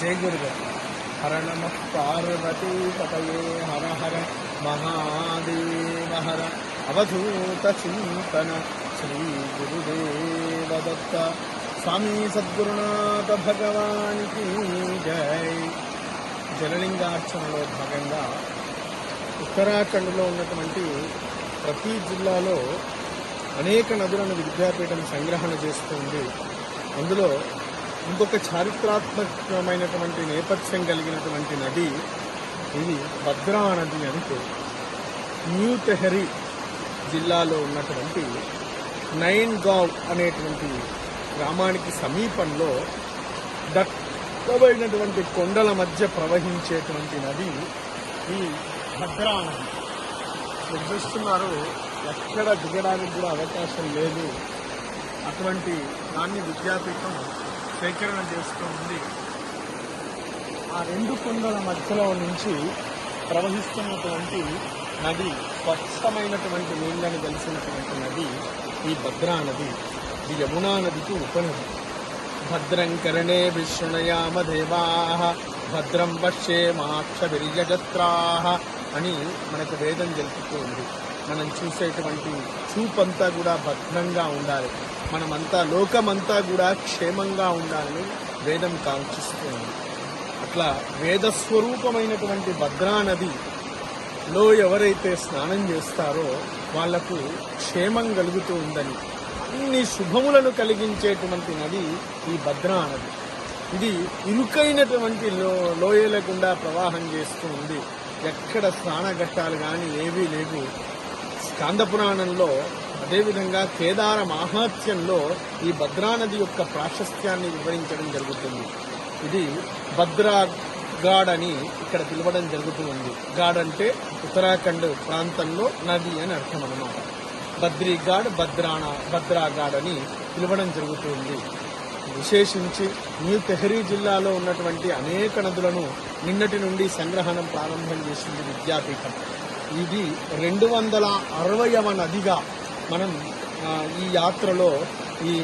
జై గురుగారు. హర నమ పార్వతీ పతయే హర హర మహాదేవ హర అవధూత చింతన శ్రీ గురుదేవ దత్త స్వామి సద్గురునాథ భగవానికి జై. జలలింగార్చనలో భాగంగా ఉత్తరాఖండ్లో ఉన్నటువంటి ప్రతి జిల్లాలో అనేక నదులను విద్యాపీఠం సంగ్రహణ చేస్తుంది. అందులో ఇంకొక చారిత్రాత్మకమైనటువంటి నేపథ్యం కలిగినటువంటి నది ఇది భద్రా నది అని పేరు. న్యూ తెహరీ జిల్లాలో ఉన్నటువంటి నైన్ గావ్ అనేటువంటి గ్రామానికి సమీపంలో దట్టమైనటువంటి కొండల మధ్య ప్రవహించేటువంటి నది ఈ భద్రా నది. మీరు చూస్తున్నారు ఎక్కడ దిగడానికి కూడా అవకాశం లేదు. అటువంటి దాన్ని విద్యాపీఠం సేకరణ చేస్తూ ఉంది ఆ రెండు కొండల మధ్యలో నుంచి ప్రవహిస్తున్నటువంటి నది స్వచ్ఛమైనటువంటి నీళ్ళని కలిసినటువంటి నది ఈ భద్రా నది. ఈ యమునా నదికి ఉపనది. భద్రం కరణే విష్ణుయామ దేవా భద్రం పశ్యే మాక్షవిర్యజత్రా అని మనకు వేదం తెలుపుతూ ఉంది మనం చూసేటువంటి చూపంతా కూడా భద్రంగా ఉండాలి. మనమంతా లోకమంతా కూడా క్షేమంగా ఉండాలని వేదం కాంక్షిస్తుంది. అట్లా వేద స్వరూపమైనటువంటి భద్రా నది లో ఎవరైతే స్నానం చేస్తారో వాళ్ళకు క్షేమం కలుగుతూ ఉందని అన్ని శుభములను కలిగించేటువంటి నది ఈ భద్రా నది ఇది ఇరుకైనటువంటి లో లోయల గుండా ప్రవాహం చేస్తూ ఉంది. ఎక్కడ స్నానఘట్టాలు కానీ ఏవీ లేవు. స్కాంద పురాణంలో అదేవిధంగా కేదార మాహాత్యంలో ఈ భద్రా నది యొక్క ప్రాశస్త్యాన్ని వివరించడం జరుగుతుంది. ఇది భద్రా గాడ్ అని ఇక్కడ పిలవడం జరుగుతూ ఉంది గాడ్ అంటే ఉత్తరాఖండ్ ప్రాంతంలో నది అని అర్థం అనమాట బద్రీగాడ్ భద్రాణ భద్రాగాడ్ అని పిలవడం జరుగుతుంది. విశేషించి న్యూ తెహరీ జిల్లాలో ఉన్నటువంటి అనేక నదులను నిన్నటి నుండి సంగ్రహణం ప్రారంభం చేసింది విద్యాపీఠం. ఇది రెండు వందల అరవైవ నదిగా మనం ఈ యాత్రలో ఈ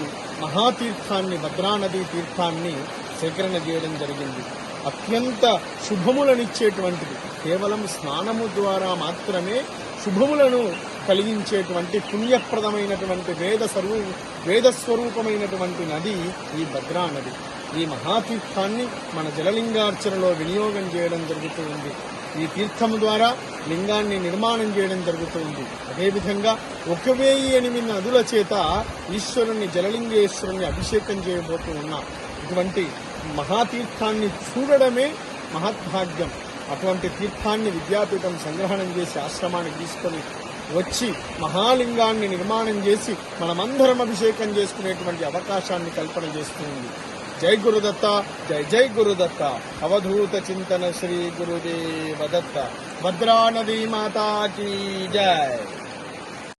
మహాతీర్థాన్ని భద్రా నదీ తీర్థాన్ని సేకరణ చేయడం జరిగింది. అత్యంత శుభములనిచ్చేటువంటిది. కేవలం స్నానము ద్వారా మాత్రమే శుభములను కలిగించేటువంటి పుణ్యప్రదమైనటువంటి వేద స్వరూ వేద స్వరూపమైనటువంటి నది ఈ భద్రా నది ఈ మహాతీర్థాన్ని మన జలలింగార్చనలో వినియోగం చేయడం జరుగుతూ ఉంది. ఈ తీర్థము ద్వారా లింగాన్ని నిర్మాణం చేయడం జరుగుతుంది. అదేవిధంగా ఒక వెయ్యి ఎనిమిది నదుల చేత ఈశ్వరుణ్ణి జలలింగేశ్వరుణ్ణి అభిషేకం చేయబోతూ ఉన్నాం ఇటువంటి మహాతీర్థాన్ని చూడడమే మహద్భాగ్యం. అటువంటి తీర్థాన్ని విద్యాపీఠం సంగ్రహణం చేసి ఆశ్రమానికి తీసుకొని వచ్చి మహాలింగాన్ని నిర్మాణం చేసి మనమందరం అభిషేకం చేసుకునేటువంటి అవకాశాన్ని కల్పన చేస్తుంది. జై గురుదత్త జై జై గురుదత్త అవధూత చింతన శ్రీ గురుదేవ దత్త భద్రా నదీ మాతా కీ జై